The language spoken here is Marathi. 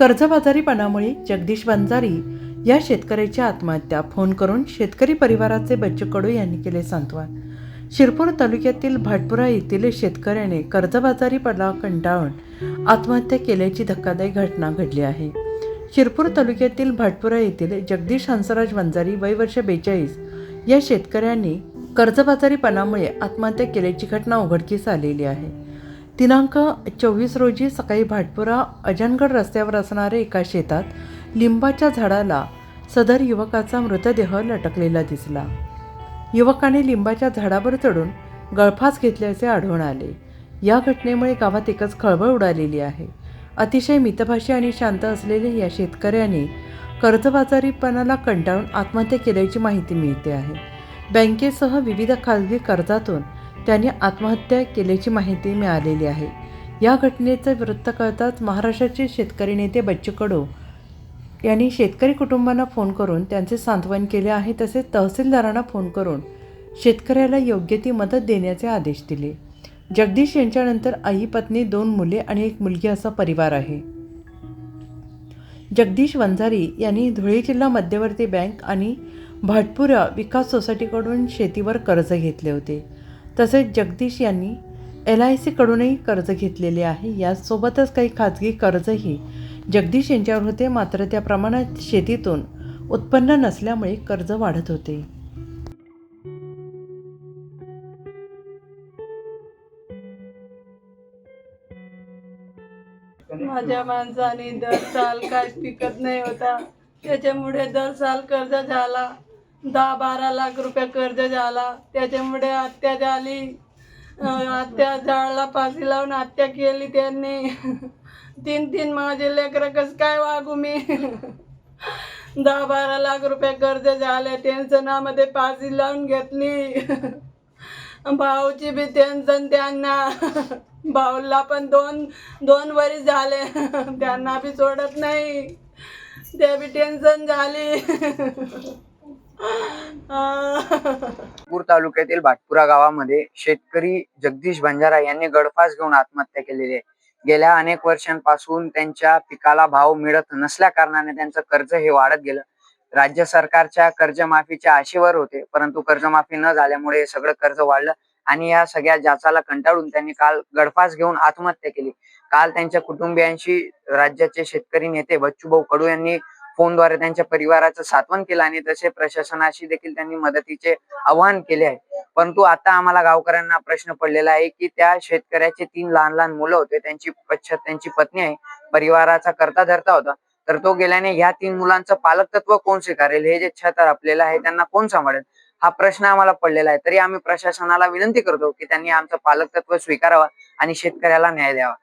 कर्जबाजारीपणामुळे जगदीश वंजारी या शेतकऱ्याची आत्महत्या फोन करून शेतकरी परिवाराचे बच्चू कडू यांनी केले सांत्वन. शिरपूर तालुक्यातील भाटपुरा येथील शेतकऱ्याने कर्जबाजारीपणा कंटाळून आत्महत्या केल्याची धक्कादायक घटना घडली आहे. शिरपूर तालुक्यातील भाटपुरा येथील जगदीश हंसराज वंजारी वय वर्ष बेचाळीस या शेतकऱ्यांनी कर्जबाजारीपणामुळे आत्महत्या केल्याची घटना उघडकीस आलेली आहे. दिनांक चोवीस रोजी सकाळी भाटपुरा अजनगड रस्त्यावर असणाऱ्या एका शेतात लिंबाच्या झाडाला सदर युवकाचा मृतदेह लटकलेला दिसला. युवकाने लिंबाच्या झाडावर चढून गळफास घेतल्याचे आढळून आले. या घटनेमुळे गावात एकच खळबळ उडालेली आहे. अतिशय मितभाषी आणि शांत असलेल्या या शेतकऱ्याने कर्जबाजारीपणाला कंटाळून आत्महत्या केल्याची माहिती मिळते आहे. बँकेसह विविध खाजगी कर्जातून त्यांनी आत्महत्या केल्याची माहिती मिळालेली आहे. या घटनेचं वृत्त कळताच महाराष्ट्राचे शेतकरी नेते बच्चू कडू यांनी शेतकरी कुटुंबांना फोन करून त्यांचे सांत्वन केले आहे तसेच तहसीलदारांना फोन करून शेतकऱ्याला योग्य ती मदत देण्याचे आदेश दिले. जगदीश यांच्यानंतर आई पत्नी दोन मुले आणि एक मुलगी असा परिवार आहे. जगदीश वंजारी यांनी धुळे जिल्हा मध्यवर्ती बँक आणि भाटपुरा विकास सोसायटीकडून शेतीवर कर्ज घेतले होते. तसेच जगदीश यांनी एल आय सीकडूनही कर्ज घेतलेले आहे. यासोबतच काही खाजगी कर्जही जगदीश यांच्यावर होते. मात्र त्या प्रमाणात शेतीतून उत्पन्न नसल्यामुळे कर्ज वाढत होते. माझ्या माणसाने दर साल काय पिकत नाही होता. त्याच्यामुळे दर साल कर्ज झाला. दहा बारा लाख रुपये कर्ज झाला. त्याच्यामुळे हत्या झाली. आत्या झाडला फाशी लावून हत्या केली त्यांनी. तीन तीन माझे लेकरं कसं काय वागू मी? दहा बारा लाख रुपये कर्ज झाले टेन्शनामध्ये फाशी लावून घेतली. भाऊची बी टेन्शन त्यांना. भाऊला पण दोन दोन वरी झाले. त्यांना बी सोडत नाही. ते बी टेन्शन झाली. नागपूर तालुक्यातील भाटपुरा गावामध्ये शेतकरी जगदीश बंजारा यांनी गडफास घेऊन आत्महत्या केलेली आहे. गेल्या अनेक वर्षांपासून त्यांच्या पिकाला भाव मिळत नसल्या कारणाने त्यांचं कर्ज हे वाढत गेलं. राज्य सरकारच्या कर्जमाफीच्या आशेवर होते परंतु कर्जमाफी न झाल्यामुळे हे सगळं कर्ज वाढलं आणि या सगळ्या जाचाला कंटाळून त्यांनी काल गडफास घेऊन आत्महत्या केली. काल त्यांच्या कुटुंबियांशी राज्याचे शेतकरी नेते बच्चूभाऊ कडू यांनी फोनद्वारे त्यांच्या परिवाराचं सात्वन केलं आणि तसे प्रशासनाशी देखील त्यांनी मदतीचे आवाहन केले आहे. परंतु आता आम्हाला गावकऱ्यांना प्रश्न पडलेला आहे की त्या शेतकऱ्याचे तीन लहान लहान मुलं होते त्यांची पश्चात त्यांची पत्नी आहे परिवाराचा करता धरता होता. तर तो गेल्याने ह्या तीन मुलांचं पालकतत्व कोण स्वीकारेल? हे जे छतर आपल्याला आहे त्यांना कोण सांभाळेल? हा प्रश्न आम्हाला पडलेला आहे. तरी आम्ही प्रशासनाला विनंती करतो की त्यांनी आमचं पालकतत्व स्वीकारावं आणि शेतकऱ्याला न्याय द्यावा.